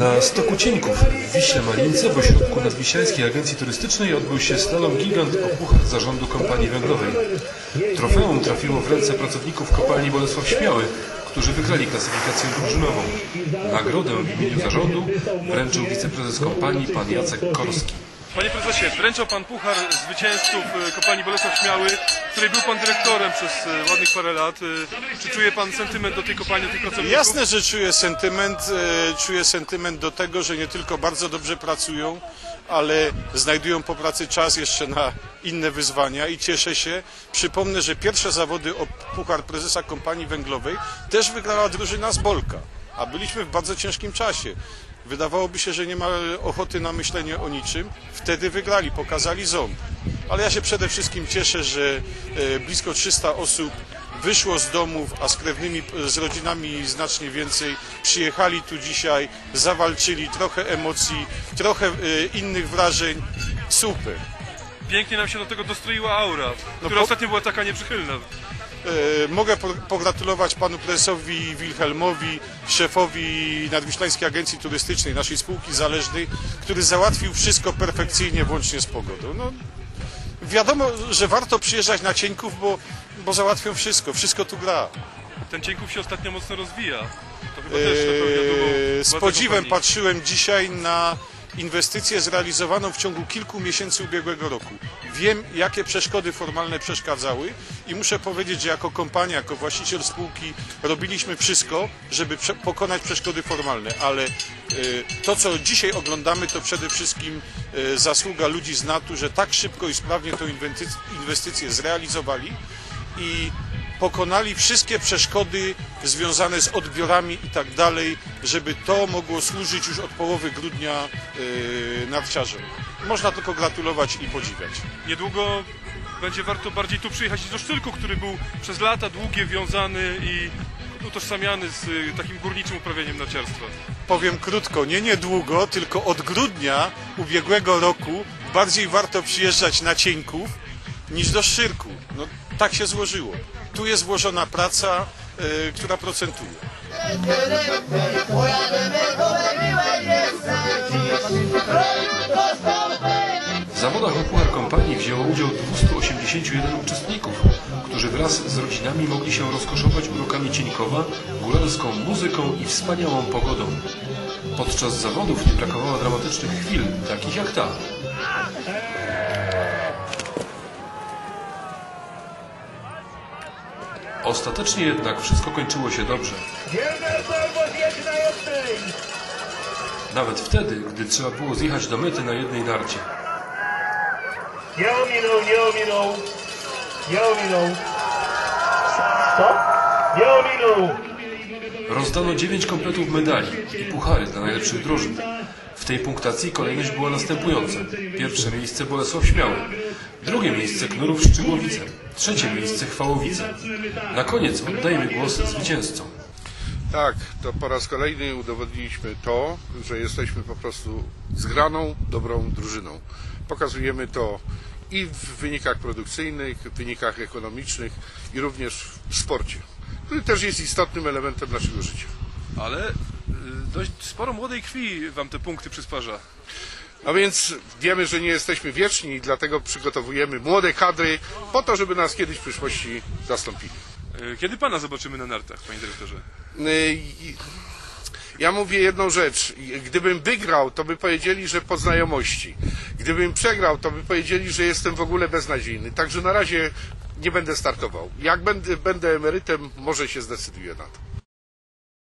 Na stoku cienków w Wiśle Marińce w ośrodku Nadwiślańskiej Agencji Turystycznej odbył się slalom gigant o puchar zarządu kompanii węglowej. Trofeum trafiło w ręce pracowników kopalni Bolesław Śmiały, którzy wygrali klasyfikację drużynową. Nagrodę w imieniu zarządu wręczył wiceprezes kompanii pan Jacek Korski. Panie prezesie, wręczał pan puchar zwycięzców e, kopalni Bolesław Śmiały, której był pan dyrektorem przez e, ładnych parę lat. E, Czy czuje pan sentyment do tej kopalni, do tych pracowników? Jasne, że czuję sentyment, czuję sentyment do tego, że nie tylko bardzo dobrze pracują, ale znajdują po pracy czas jeszcze na inne wyzwania i cieszę się. Przypomnę, że pierwsze zawody o Puchar Prezesa Kompanii Węglowej też wygrała drużyna z Bolka, a byliśmy w bardzo ciężkim czasie. Wydawałoby się, że nie ma ochoty na myślenie o niczym. Wtedy wygrali, pokazali ząb. Ale ja się przede wszystkim cieszę, że e, blisko 300 osób wyszło z domów, a z krewnymi, z rodzinami znacznie więcej. Przyjechali tu dzisiaj, zawalczyli, trochę emocji, trochę e, innych wrażeń. Super. Pięknie nam się do tego dostroiła aura, która po- ostatnio była taka nieprzychylna. E, Mogę po- pogratulować panu prezesowi Wilhelmowi, szefowi Nadwiślańskiej Agencji Turystycznej, naszej spółki zależnej, który załatwił wszystko perfekcyjnie, włącznie z pogodą. No, wiadomo, że warto przyjeżdżać na Cieńków, bo, bo załatwią wszystko, wszystko tu gra. Ten Cienków się ostatnio mocno rozwija. To chyba też pewno dumą Eee, Z podziwem patrzyłem dzisiaj na inwestycję zrealizowaną w ciągu kilku miesięcy ubiegłego roku. Wiem, jakie przeszkody formalne przeszkadzały i muszę powiedzieć, że jako kompania, jako właściciel spółki robiliśmy wszystko, żeby prze pokonać przeszkody formalne, ale e, to, co dzisiaj oglądamy, to przede wszystkim e, zasługa ludzi z NATO, że tak szybko i sprawnie tę inwestycję zrealizowali i pokonali wszystkie przeszkody związane z odbiorami i tak dalej, żeby to mogło służyć już od połowy grudnia yy, narciarzom. Można tylko gratulować i podziwiać. Niedługo będzie warto bardziej tu przyjechać do Szczylku, który był przez lata długie wiązany i utożsamiany z y, takim górniczym uprawianiem narciarstwa. Powiem krótko, nie niedługo, tylko od grudnia ubiegłego roku bardziej warto przyjeżdżać na Cieńków niż do Szczyrku. No, tak się złożyło. Tu jest włożona praca, yy, która procentuje. W zawodach o puchar kompanii wzięło udział 281 uczestników, którzy wraz z rodzinami mogli się rozkoszować urokami Cieńkowa, góralską muzyką i wspaniałą pogodą. Podczas zawodów nie brakowało dramatycznych chwil, takich jak ta. Ostatecznie jednak wszystko kończyło się dobrze. Nawet wtedy, gdy trzeba było zjechać do mety na jednej narcie. Rozdano 9 kompletów medali i puchary dla najlepszych drużyn. W tej punktacji kolejność była następująca. Pierwsze miejsce Bolesław Śmiały, drugie miejsce Knurów Szczygłowice, trzecie miejsce Chwałowice. Na koniec oddajemy głos zwycięzcom. Tak, to po raz kolejny udowodniliśmy to, że jesteśmy po prostu zgraną, dobrą drużyną. Pokazujemy to i w wynikach produkcyjnych, w wynikach ekonomicznych i również w sporcie, który też jest istotnym elementem naszego życia. Ale y, dość sporo młodej krwi wam te punkty przysparza. A więc wiemy, że nie jesteśmy wieczni i dlatego przygotowujemy młode kadry po to, żeby nas kiedyś w przyszłości zastąpili. Y, Kiedy pana zobaczymy na nartach, panie dyrektorze? I- Ja mówię jedną rzecz. Gdybym wygrał, to by powiedzieli, że po znajomości. Gdybym przegrał, to by powiedzieli, że jestem w ogóle beznadziejny. Także na razie nie będę startował. Jak będę, będę emerytem, może się zdecyduję na to.